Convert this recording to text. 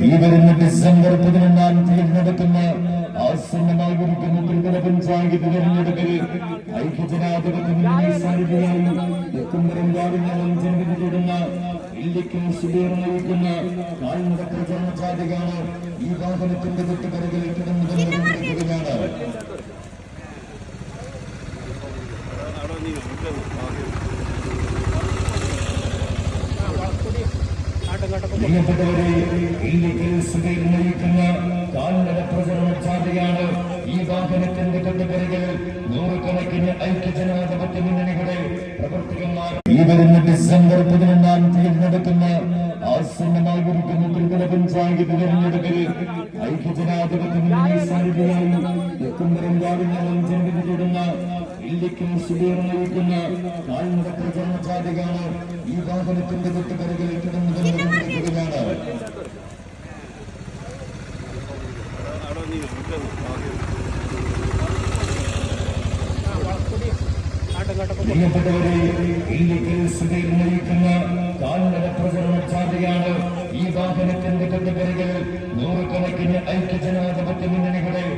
ഈ വരുന്ന ഡിസംബർ പതിനൊന്നാം തീയതി നടക്കുന്ന ആസന്നമായിരിക്കുന്ന ത്രിതല പഞ്ചായത്ത് തെരഞ്ഞെടുപ്പിൽ ഐക്യജനാധിപത്യ മുന്നണി സാരഥിയായി എക്കുംപരങ്കാവിനകം ജന്മതിലിടുന്ന ഇല്ലിക്കും സുബീർ നയിക്കുന്ന കാൽനട പ്രചരണ ജാഥയാണ് ഈ വാഹനത്തിന്റെ തൊട്ടുകരകളിൽ കിടന്നുകൊണ്ടിരിക്കുകയാണ് പ്രിയപ്പെട്ടവരെ ഇന്ത്യയിൽ സുബീർ നയിക്കുന്ന കാൽനട പ്രചരണ ജാഥയാണ് ഈ വാഹനത്തിന്റെ തൊട്ടുകരകൾ നൂറുകണക്കിന് ഐക്യജനാധിപത്യ മുന്നണികളെ പ്രവർത്തകന്മാർ. ഈ വരുന്ന ഡിസംബർ പതിനൊന്നാം തീയതി നടക്കുന്ന ആസന്നമായിരിക്കുന്ന ത്രിതല പഞ്ചായത്ത് തെരഞ്ഞെടുപ്പിൽ ഐക്യജനാധിപത്യ മുന്നണി സാരഥിയായി എക്കുംപരങ്കാവിനകം ജന്മതിലിടുന്ന ഇന്ത്യക്കും സുബീർ നയിക്കുന്ന കാൽനട പ്രചരണ ജാഥയാണ് ഈ വാഹനത്തിന്റെ തൊട്ടുകരകളിൽ കിടന്നുകൊണ്ടിരിക്കുകയാണ് പ്രിയപ്പെട്ടവരെ ഈ വാഹനത്തിന്റെ തൊട്ടുകരകളിൽ നൂറുകണക്കിന് ഐക്യജനാധിപത്യ ജനാധിപത്യ പ്രവർത്തകന്മാർ